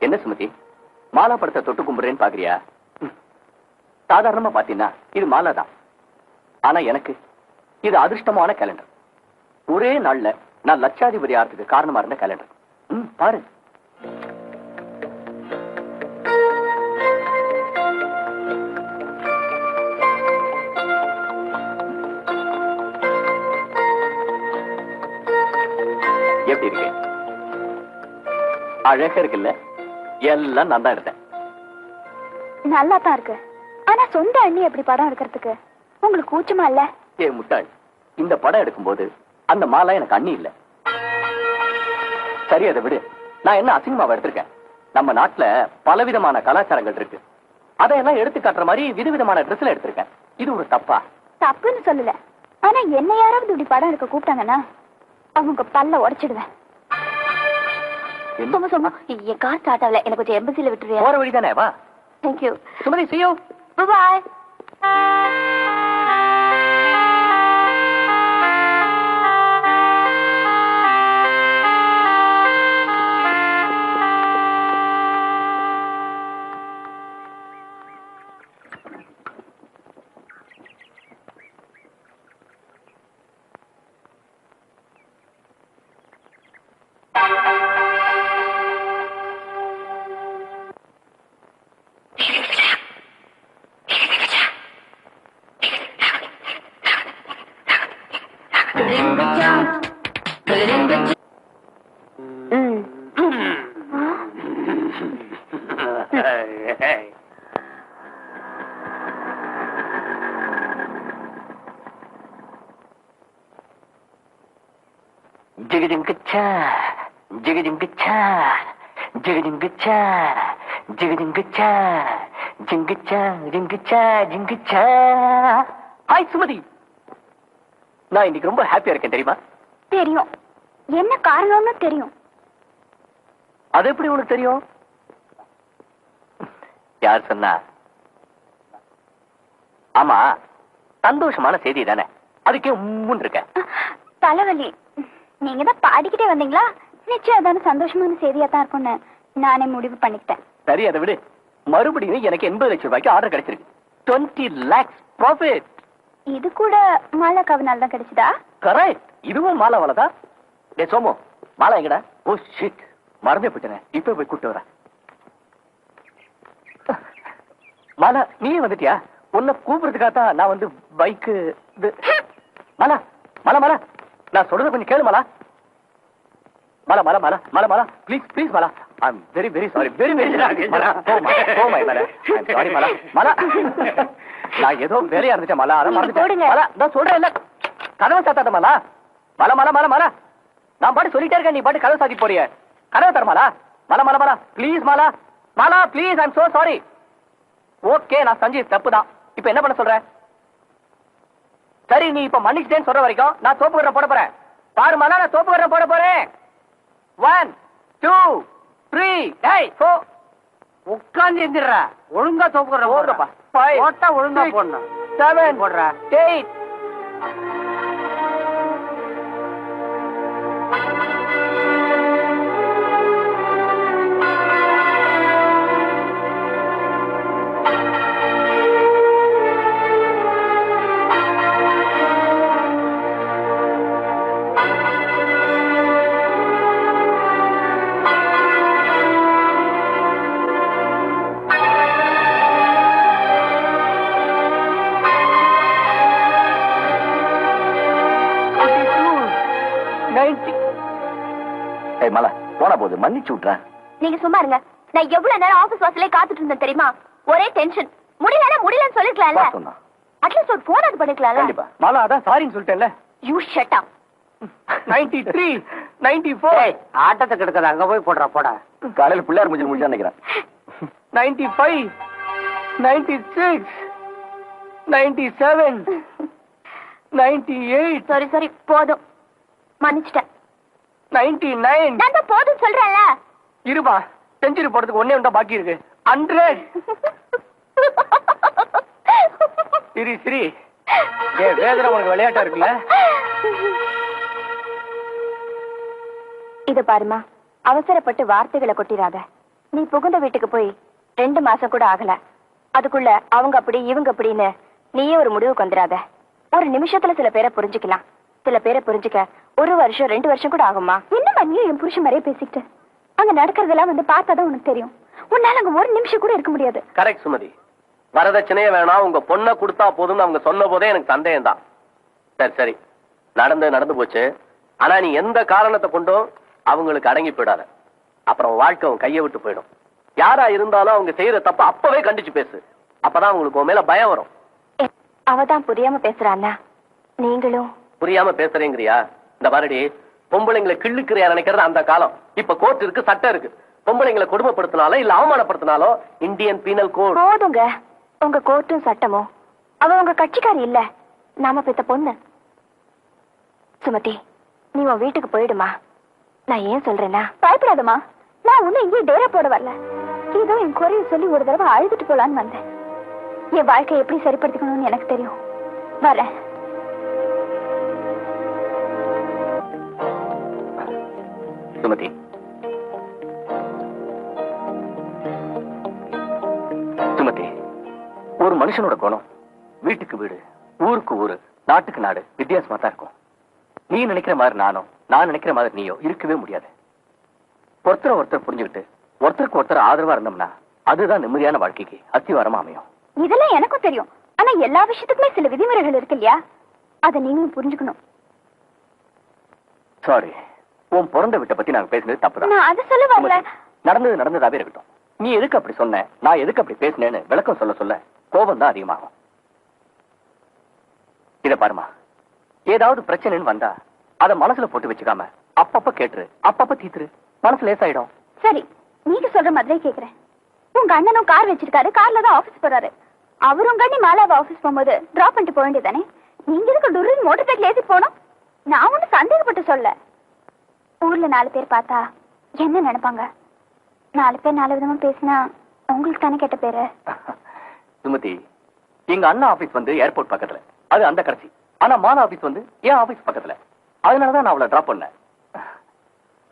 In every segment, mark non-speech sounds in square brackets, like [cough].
என்ன சுமதி? மாலா படத்தை தொட்டு கும்பிடுறேன்னு பாக்குறியா? சாதாரணமா பாத்தீங்கன்னா இது மாலா தான் ஆனா எனக்கு இது அதிர்ஷ்டமான கேலண்டர் ஒரே நாள்ல நான் லட்சாதிபதி ஆறதுக்கு காரணமா இருந்த கேலண்டர் ம், பாரு. எப்படி இருக்கு? அழகா இருக்குல்ல? எல்லாம் நான் தான் எடுத்தேன். நல்லா தான் இருக்கு. ஆனா சொந்த அண்ணி எப்படி படம் எடுக்கிறதுக்கு உங்களுக்கு கூச்சமா இல்ல? ஏ முட்டாள். இந்த படம் எடுக்கும்போது அந்த மாலா எனக்கு அண்ணி இல்ல. சரி அதை விடு. நான் என்ன அசிங்கமாவா எடுத்திருக்கேன்? நம்ம நாட்டுல பலவிதமான கலாச்சாரங்கள் இருக்கு. அதையெல்லாம் எடுத்து காட்டுற மாதிரி விதவிதமான ட்ரெஸ்ல எடுத்திருக்கேன். இது ஒரு தப்பா? தப்புன்னு சொல்லல. ஆனா என்ன யாராவது இப்படி படம் எடுக்க கூப்பிட்டாங்கன்னா அவங்க பல்ல உடைச்சிடுவேன்? சும்மா சும்மா என் கார் ஸ்டார்ட் ஆகல எனக்கு கொஞ்சம் எம்பசில விட்டுறியா போற வழிதானே வா. Thank you Sumathi see you bye ஜிகஜிங்கச்சா ஜிகஜிங்கச்சா ஜிகஜிங்கச்சா ஜிகஜிங்கச்சா ஜிங்கச்சா ஜிங்கச்சா ஜிங்கச்சா ஹாய் சுமதி. நான் இன்னைக்கு ரொம்ப ஹாப்பியா இருக்கேன் தெரியுமா? தெரியும். என்ன காரணம்னு தெரியும். அது எப்படி உனக்கு தெரியும்? யார் சொன்னா? ஆமா சந்தோஷமான செய்தி தானே. அதுக்கே உம்முன்னு இருக்க. தலைவலி. நீங்க தான் பாடிக்கிட்டே வந்தீங்களா? நிச்சயம் அதான சந்தோஷமான செய்தியா தான் இருக்கும்னு நானே முடிவு பண்ணிக்கிட்டேன். சரி அதை விடு. மறுபடியும் எனக்கு எண்பது லட்சம் ரூபாய்க்கு ஆர்டர் கிடைச்சிருக்கு. டுவெண்ட்டி லேக்ஸ் ப்ராஃபிட் இது கூட மாலா கவினால் தான் கிடைச்சதா? கரெக்ட் இதுவும் மாலா வளதா டே சோமு மாலா எங்கடா? ஓ ஷிட் மறந்தே போயிட்டேனே. இப்ப போய் கூட்டு வரேன். மாலா நீ வந்துட்டியா? உன்னை கூப்பிடுறதுக்காக தான் நான் வந்து பைக்கு மாலா மாலா மாலா. நான் சொல்றத கொஞ்சம் கேளு Mala. Mala Mala Mala Mala Mala. Please please Mala. I am very very sorry very very Mala. போ போ மை மாலா சாரி மாலா. மாலா. நான் ஏதோ வேலையா இருந்துட்டேன் மாலா. அதான் மறந்துட்டேன். மாலா நான் சொல்றேன் இல்ல. கதவை சாத்தாத மாலா. மாலா மாலா மாலா மாலா. நான் பாட்டு சொல்லிட்டே இருக்கேன் நீ பாட்டு கதவை சாத்தி போறிய. கதவை தர Mala. Mala Mala Mala. Please Mala. Mala please I'm so sorry okay நான் சஞ்சீவ் தப்பு தான் இப்ப என்ன பண்ண சொல்ற? சரி நீ இப்ப மன்னிச்சிட்டேன்னு சொல்ற வரைக்கும் நான் தோப்பு கட்டுற போட போறேன். பாரு மாலா நான் தோப்பு கட்டுற போட போறேன். ஒன் டூ த்ரீ டேய் ஃபோ உட்கார்ந்து எந்திர ஒழுங்கா தோப்புற போடுறப்பா. ஃபைவ் போட்டா ஒழுங்கா போடணும். செவன் போடுறா. எயிட் ஏய் மலா போனா போது மன்னிச்சு விட்றேன் நீங்க சும்மா இருங்க. நான் எவ்வளவு நேரம் ஆபீஸ் வாசலே காத்துட்டு இருந்தேன் தெரியுமா? ஒரே டென்ஷன் முடியலன்னா முடியலன்னு சொல்லிருக்கலாம்ல. வா சொன்னா. அட்லீஸ்ட் ஒரு போன் அது பண்ணிக்கலாம்ல கண்டிப்பா. மாலா அதான் சாரின்னு சொல்லிட்டேன்ல. You shut up ninety three ninety four ஆட்டத்தை கெடுக்காத அங்க போய் போடுறா போடா. காலையில பிள்ளையார் முடிஞ்சு முடிஞ்சா நினைக்கிறேன். Ninety five ninety six ninety seven ninety eight சரி சரி போதும். மன்னிச்சிட்டேன். Ninety nine. நான் போதும் சொல்றேன்ல. இருபா செஞ்சுரி போறதுக்கு ஒன்னே ஒன்றா பாக்கி இருக்கு. ஹண்ட்ரட். சரி சரி. ஏ வேதனை உனக்கு விளையாட்டா இருக்குல்ல? இது பாருமா அவசரப்பட்டு வார்த்தைகளை கொட்டிராத நீ புகுந்த வீட்டுக்கு போய் ரெண்டு மாசம் கூட ஆகல. அதுக்குள்ள அவங்க அப்படி இவங்க அப்படின்னு நீயே ஒரு முடிவுக்கு வந்துடாத. ஒரு நிமிஷத்துல சில பேரை புரிஞ்சுக்கலாம். சில பேரை புரிஞ்சுக்க ஒரு வருஷம் ரெண்டு வருஷம் கூட ஆகுமா என்னம்மா நீ என் புருஷன் மாதிரியே பேசிக்கிட்டு? அங்க நடக்கிறதெல்லாம் வந்து பார்த்தாதான் உனக்கு தெரியும். உன்னால அங்க ஒரு நிமிஷம் கூட இருக்க முடியாது. கரெக்ட் சுமதி. வரதட்சணையே வேணாம் உங்க பொண்ணை கொடுத்தா போதும்னு அவங்க சொன்ன போதே எனக்கு சந்தேகம் தான். சரி சரி. நடந்து நடந்து போச்சு. ஆனா நீ எந்த காரணத்தை கொண்டும் அவங்களுக்கு அடங்கி போயிடாத. அப்புறம் வாழ்க்கை உன் கையை விட்டு போயிடும். யாரா இருந்தாலும் அவங்க செய்யற தப்ப அப்பவே கண்டிச்சு பேசு. அப்பதான் உங்களுக்கு உன் மேல பயம் வரும். அவதான் புரியாம பேசுறான்னா? நீங்களும் புரியாம பேசுறேங்கிறியா? இந்த மாதிரி பொம்பளைங்களை கிள்ளுக்கிறியா நினைக்கிறது அந்த காலம்? இப்ப கோர்ட் இருக்கு சட்டம் இருக்கு. பொம்பளைங்களை கொடுமைப்படுத்தினாலோ இல்ல அவமானப்படுத்தினாலோ இந்தியன் பீனல் கோட் போதுங்க. உங்க கோர்ட்டும் சட்டமும். அவ உங்க கட்சிக்காரி இல்ல. நாம பெத்த பொண்ணு. சுமதி நீ உன் வீட்டுக்கு போயிடுமா? நான் ஏன் சொல்றேன்னா? பயப்படாதம்மா. நான் உன்னை இங்கே டேரா போட வரல. ஏதோ என் குறைய சொல்லி ஒரு தடவை அழுதுட்டு போலான்னு வந்தேன். என் வாழ்க்கையை எப்படி சரிப்படுத்திக்கணும்னு எனக்கு தெரியும். வரேன். சுமதி. சுமதி ஒரு மனுஷனோட குணம். வீட்டுக்கு வீடு ஊருக்கு ஊரு நாட்டுக்கு நாடு வித்தியாசமா தான் இருக்கும். நீ நினைக்கிற மாதிரி நானும் நான் நினைக்கிற மாதிரி நீயோ இருக்கவே முடியாது. ஒருத்தர் ஒருத்தர் புரிஞ்சுக்கிட்டு ஒருத்தருக்கு ஒருத்தர் ஆதரவா இருந்தோம்னா அதுதான் நிம்மதியான வாழ்க்கைக்கு அத்திவாரமா அமையும். இதெல்லாம் எனக்கும் தெரியும். ஆனா எல்லா விஷயத்துக்குமே சில விதிமுறைகள் இருக்கு இல்லையா? அதை நீங்களும் புரிஞ்சுக்கணும். சாரி உன் பிறந்த வீட்டை பத்தி நாங்க பேசினது தப்புதான். அதை சொல்ல வரல நடந்தது நடந்ததாவே இருக்கட்டும். நீ எதுக்கு அப்படி சொன்ன? நான் எதுக்கு அப்படி பேசினேன்னு விளக்கம் சொல்ல சொல்ல கோபம் தான் அதிகமாகும். இத பாருமா. ஏதாவது பிரச்சனைன்னு வந்தா அத மனசுல போட்டு வச்சுக்காம அப்பப்ப கேட்டுரு. அப்பப்ப தீத்துரு. மனசு லேசாயிடும். சரி நீங்க சொல்ற மாதிரியே கேக்குறேன். உங்க அண்ணனும் கார் வச்சிருக்காரு. கார்ல தான் ஆபீஸ் போறாரு. அவரும் உங்க அண்ணி மாலாவை ஆபீஸ் போகும்போது டிராப் பண்ணிட்டு போக வேண்டியதானே நீங்க எதுக்கு டுரின் மோட்டர் சைக்கிள் ஏத்தி போனோம் நான் ஒண்ணு சந்தேகப்பட்டு சொல்ல ஊர்ல நாலு பேர் பார்த்தா என்ன நினைப்பாங்க? நாலு பேர் நாலு விதமா பேசினா உங்களுக்கு தானே கெட்ட பேரு? சுமதி எங்க அண்ணா ஆபீஸ் வந்து ஏர்போர்ட் பக்கத்துல. அது அந்த கடைசி. ஆனா மாலா ஆபீஸ் வந்து என் ஆபீஸ் பக்கத்துல. அதனாலதான் நான் அவளை டிராப் பண்ணேன்.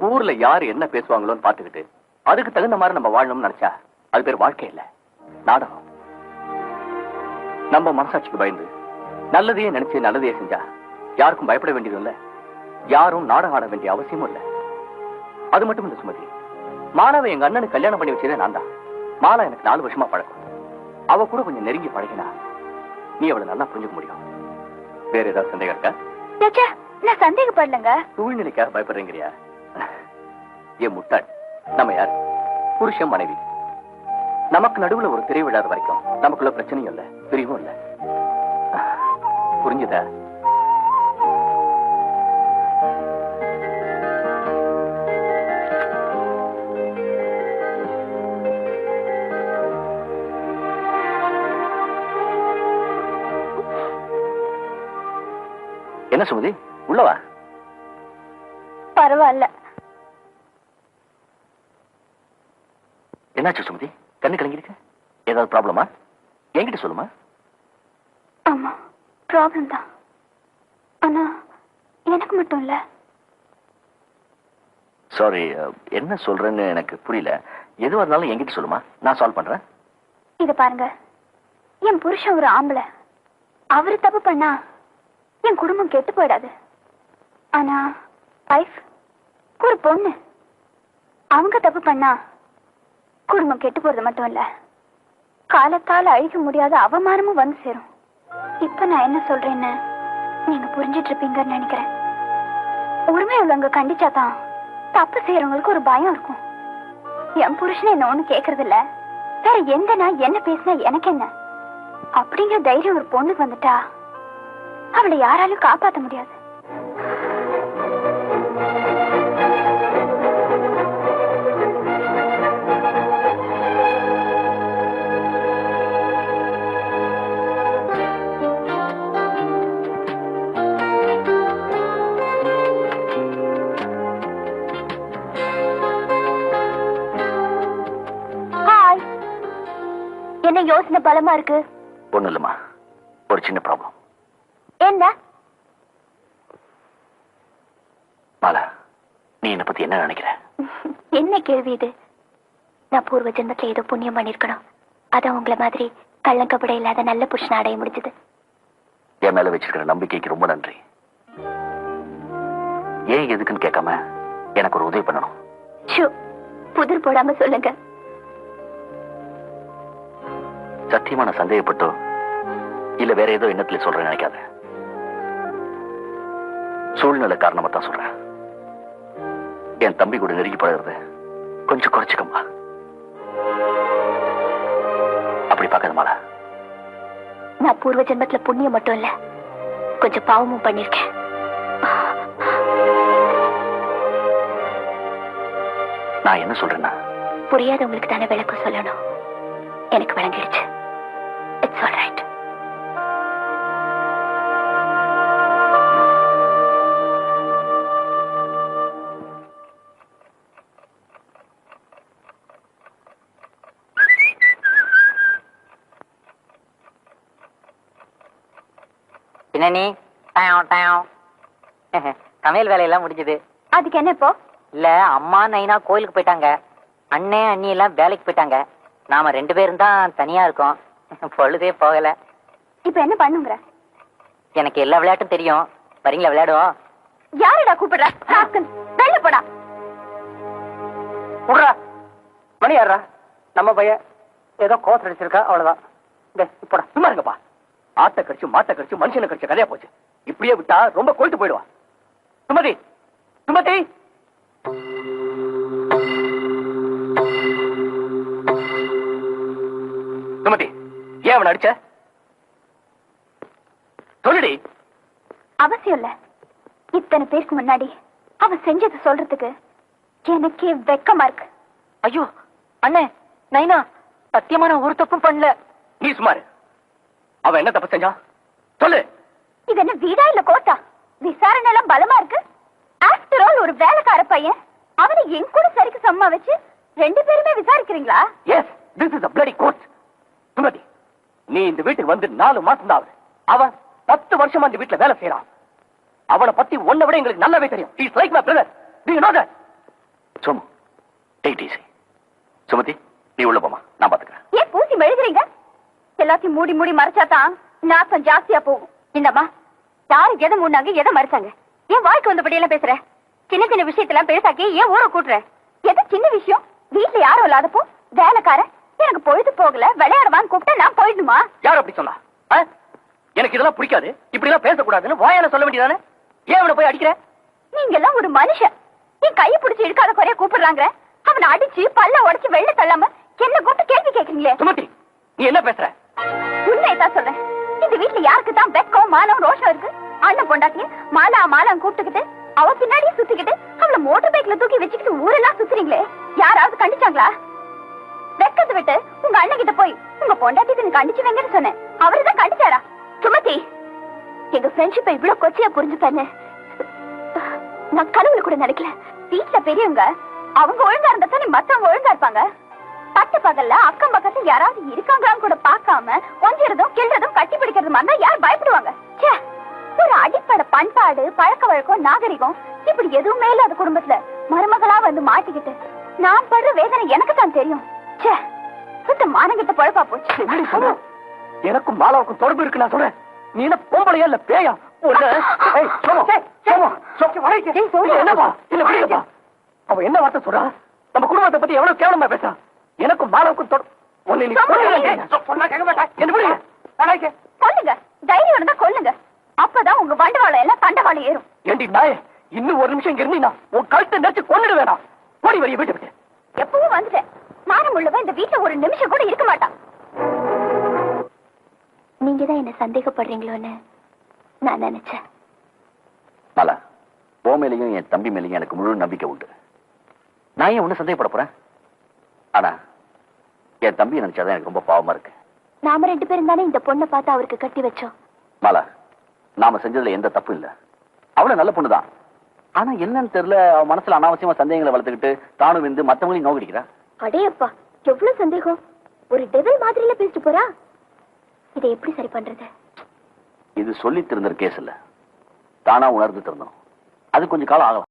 ஊர்ல யாரு என்ன பேசுவாங்களோன்னு பாத்துக்கிட்டு அதுக்கு தகுந்த மாதிரி நம்ம வாழணும்னு நினைச்சா அது பேர் வாழ்க்கை இல்ல. நாடகம். நம்ம மனசாட்சிக்கு பயந்து நல்லதையே நினைச்சு நல்லதையே செஞ்சா யாருக்கும் பயப்பட வேண்டியது இல்ல. யாரும் நாடகம் ஆட வேண்டிய அவசியமும் இல்ல. அது மட்டும் இல்ல சுமதி. மாலாவை எங்க அண்ணனுக்கு கல்யாணம் பண்ணி வச்சதே நான் தான். மாலா எனக்கு நாலு வருஷமா பழக்கம். அவ கூட கொஞ்சம் நெருங்கி பழகினா நீ அவளை நல்லா புரிஞ்சுக்க முடியும். வேற ஏதாவது சந்தேகம் இருக்கா? நான் சந்தேகப்படலங்க. சூழ்நிலைக்காக பயப்படுறீங்கறியா? ஏன் முட்டாள்? நம்ம யார்? புருஷன் மனைவி. நமக்கு நடுவுல ஒரு திரை விழாத வரைக்கும் நமக்குள்ள பிரச்சனையும் இல்ல பிரிவும் இல்ல. புரிஞ்சுதா? என்ன சுமதி? உள்ளவா பரவாயில்ல. என்னாச்சு சுமதி? கண்ணு கலங்கிருக்கு? ஏதாவது ப்ராப்ளமா என்கிட்ட சொல்லுமா? ஆமா ப்ராப்ளம் தான். ஆனா எனக்கு மட்டும் இல்ல. சாரி என்ன சொல்றேன்னு எனக்கு புரியல. எதுவா இருந்தாலும் என்கிட்ட சொல்லுமா? நான் சால்வ் பண்றேன். இத பாருங்க. என் புருஷன் ஒரு ஆம்பளை. அவரு தப்பு பண்ணா என் குடும்பம் கெட்டு போயிடாது. ஆனா வைஃப் ஒரு பொண்ணு. அவங்க தப்பு பண்ணா குடும்பம் கெட்டு போறது மட்டும் இல்ல காலத்தால் அழிக்க முடியாத அவமானமும் வந்து சேரும். இப்ப நான் என்ன சொல்றேன்னு நீங்க புரிஞ்சிட்டு இருப்பீங்கன்னு நினைக்கிறேன். உரிமை உள்ளவங்க கண்டிச்சாதான் தப்பு செய்யறவங்களுக்கு ஒரு பயம் இருக்கும். என் புருஷன் என்ன ஒண்ணு கேக்குறது இல்ல வேற எந்த நான் என்ன பேசினா எனக்கு என்ன அப்படிங்கிற தைரியம் ஒரு பொண்ணுக்கு வந்துட்டா அவளை யாராலும் காப்பாத்த முடியாது. என்ன யோசனை பலமா இருக்கு? ஒண்ணு இல்லம்மா. ஒரு சின்ன ப்ராப்ளம் என்ன? மாலா நீ என்னை பத்தி என்ன நினைக்கிற? என்ன கேள்வி இது? நான் பூர்வ ஜென்மத்துல ஏதோ புண்ணியம் பண்ணிருக்கணும் அதான் உங்களை மாதிரி கள்ளங்கப்பட இல்லாத நல்ல புருஷனை அடைய முடிஞ்சது. என் மேல வச்சிருக்கிற நம்பிக்கைக்கு ரொம்ப நன்றி. ஏன் எதுக்குன்னு கேட்காம எனக்கு ஒரு உதவி பண்ணணும்? புதிர் போடாம சொல்லுங்க. சத்தியமா நான் சந்தேகப்பட்டோ? இல்ல வேற ஏதோ எண்ணத்துல சொல்றேன்னு நினைக்காத. சூழ்நிலை காரணமா தான் சொல்றேன். என் தம்பி கூட நெருங்கி பழகுறது கொஞ்சம் குறைச்சுக்கம்மா. அப்படி பார்க்காத மாலா நான் பூர்வ ஜென்மத்துல புண்ணியம் மட்டும் இல்ல கொஞ்சம் பாவமும் பண்ணிருக்கேன் நான் என்ன சொல்றேன்னா? புரியாதவங்களுக்கு தானே விளக்கம் சொல்லணும். எனக்கு விளங்கிடுச்சு. இட்ஸ் ஆல் ரைட் டயம் [laughs] சமையல் வேலையெல்லாம் முடிஞ்சது. அதுக்கு என்ன இப்போ? இல்ல அம்மா நைனா கோயிலுக்கு போயிட்டாங்க. அண்ணே அண்ணி எல்லாம் வேலைக்கு போயிட்டாங்க. நாம ரெண்டு பேரும் தான் தனியா இருக்கோம். [laughs] பொழுதே போகல. இப்ப என்ன பண்ணுங்கிற? எனக்கு எல்லா விளையாட்டும் தெரியும். வரீங்களா விளையாடுவோம் யாருடா கூப்பிடுற? வெளில போடா. விடுறா மணி யாரா நம்ம பையன் ஏதோ கோஸ் அடிச்சிருக்கா அவ்வளவுதான். இப்படா சும்மா இருங்கப்பா. ஆட்டை கடிச்சு மாட்டை கடிச்சு மனுஷனை கடிச்ச கதையா போச்சு. இப்படியே விட்டா ரொம்ப கொழுத்து போயிடுவா சுமதி சுமதி! சுமதி ஏன் அவனை அடிச்ச? சொல்லுடி. அவசியம் இல்ல. இத்தனை பேருக்கு முன்னாடி அவ செஞ்சது சொல்றதுக்கு எனக்கே வெக்கமா இருக்கு. ஐயோ அண்ணே நைனா சத்தியமா நான் ஒரு தப்பும் பண்ணல. நீ சுமாரு அவன் என்ன தப்பு செஞ்சான்? சொல்லு. இது என்ன வீடா இல்ல கோட்டா விசாரணை எல்லாம் பலமா இருக்கு? ஆஃப்டர் ஆல் ஒரு வேலைக்கார பையன் அவனை என் கூட சரிக்கு சம்மா வச்சு ரெண்டு பேருமே விசாரிக்கிறீங்களா? Yes this is a bloody court Sumathi நீ இந்த வீட்டுக்கு வந்து நாலு மாசம் தான் ஆகுது அவன் பத்து வருஷமா இந்த வீட்டுல வேலை செய்யறான் அவனை பத்தி உன்னை விட எங்களுக்கு நல்லாவே தெரியும். Is like my brother you know that Sumu take easy Sumathi நீ உள்ள போமா நான் பாத்துக்கிறேன். ஏன் பூசி மெழுகுறீங்க? எல்லாத்தையும் மூடி மூடி மறைச்சாதான் நாசம் ஜாஸ்தியா போகும். இந்தம்மா யாரு எதை மூடினாங்க எதை மறைச்சாங்க? ஏன் வாழ்க்கை வந்தபடி எல்லாம் பேசுற? சின்ன சின்ன விஷயத்தெல்லாம் பெருசாக்கி ஏன் ஊரை கூட்டுற? எது சின்ன விஷயம்? வீட்டுல யாரும் இல்லாதப்போ வேலைக்காரன் எனக்கு பொழுது போகல விளையாடுவான்னு கூப்பிட்டா நான் போயிடுமா யார் அப்படி சொன்னா? எனக்கு இதெல்லாம் பிடிக்காது. இப்படி எல்லாம் பேசக்கூடாதுன்னு வாயால சொல்ல வேண்டியதானே ஏன் அவனை போய் அடிக்கிற? நீங்க எல்லாம் ஒரு மனுஷன். என் கையை பிடிச்சி இழுக்காத குறைய கூப்பிடுறாங்க அவனை அடிச்சு பல்ல உடைச்சு வெளில தள்ளாம என்ன கூப்பிட்டு கேள்வி கேக்குறீங்களே? சுமதி நீ என்ன பேசுற? உண்மையதான் சொல்றேன். இந்த வீட்டுல யாருக்கு தான் வெக்கம் மானம் ரோஷம் இருக்கு? அண்ணன் பொண்டாட்டிய மாலா மாலான்னு கூப்பிட்டுக்கிட்டு அவ பின்னாடியே சுத்திக்கிட்டு அவள மோட்டர் பைக்ல தூக்கி வச்சுக்கிட்டு ஊரெல்லாம் சுத்துறீங்களே? யாராவது கண்டிச்சாங்களா? வெக்கத்தை விட்டு உங்க அண்ணன் கிட்ட போய் உங்க பொண்டாட்டி தின்னு கண்டிச்சு வைங்கன்னு சொன்னேன். அவருதான் கண்டிச்சாரா? சுமதி எங்க ஃப்ரெண்ட்ஷிப்பை இவ்வளவு கொச்சையா புரிஞ்சுப்பேன்னு நான் கனவுல கூட நினைக்கல. வீட்டுல பெரியவங்க அவங்க ஒழுங்கா இருந்தா தானே மத்தவங்க ஒழுங்கா இருப்பாங்க? பட்ட பகல்ல அக்கம் பக்கத்துல யாராவது இருக்காங்களான்னு கூட பார்க்காம கொஞ்சிறதும் கிள்றதும் கட்டி பிடிக்கிறதுமா இருந்தா யார் பயப்படுவாங்க? ஒரு அடிப்படை பண்பாடு பழக்க வழக்கம் நாகரிகம் இப்படி எதுவுமே இல்லாத குடும்பத்துல மருமகளா வந்து மாட்டிக்கிட்டு நான் படுற வேதனை எனக்கு தான் தெரியும். சுத்த மானங்கிட்ட பொழப்பா போச்சு. சொல்ற? எனக்கும் மாலாவுக்கும் தொடர்பு இருக்கு நான் சொல்றேன். நீ என்ன பொம்பளையா இல்ல பேயா. இல்ல? இல்ல. அவன் என்ன வார்த்தை சொல்றான் நம்ம குடும்பத்தை பத்தி எவ்வளவு கேவலமா பேசுறான் கொல்லுங்க தைரியம் இருந்தா கொல்லுங்க அப்பதான் உங்க வண்டவாளம் எல்லாம் தண்டவாளம் ஏறும். ஏண்டி நாயே இன்னும் ஒரு நிமிஷம் இங்க இருந்தீங்கன்னா உன் கழுத்தை நெரிச்சு கொண்டுடு வேணாம். ஓடி வரிய வீட்டு விட்டு எப்பவும் வந்துட்டேன். மானம் உள்ளவன் இந்த வீட்டுல ஒரு நிமிஷம் கூட இருக்க மாட்டான். நீங்க தான் என்ன சந்தேகப்படுறீங்களோன்னு நான் நினைச்சேன். மாலா ஓ மேலையும் என் தம்பி மேலையும் எனக்கு முழு நம்பிக்கை உண்டு. நான் ஏன் ஒண்ணு சந்தேகப்பட போறேன்? ஆனா என் தம்பி நினைச்சாதான் எனக்கு ரொம்ப பாவமா இருக்கு. நாம ரெண்டு பேரும் தானே இந்த பொண்ணை பார்த்து அவருக்கு கட்டி வச்சோம். மாலா நாம செஞ்சதுல எந்த தப்பு இல்ல. அவள நல்ல பொண்ணுதான். ஆனா என்னன்னு தெரியல அவ மனசுல அனாவசியமா சந்தேகங்களை வளர்த்துக்கிட்டு தானும் வந்து மத்தவங்களையும் நோக்கடிக்கிறா அடேப்பா எவ்வளவு சந்தேகம். ஒரு டெவில் மாதிரில பேசிட்டு போறா. இதை எப்படி சரி பண்றது? இது சொல்லி திருந்த கேஸ் இல்ல. தானா உணர்ந்து திருந்தணும் அது கொஞ்சம் காலம் ஆகலாம்.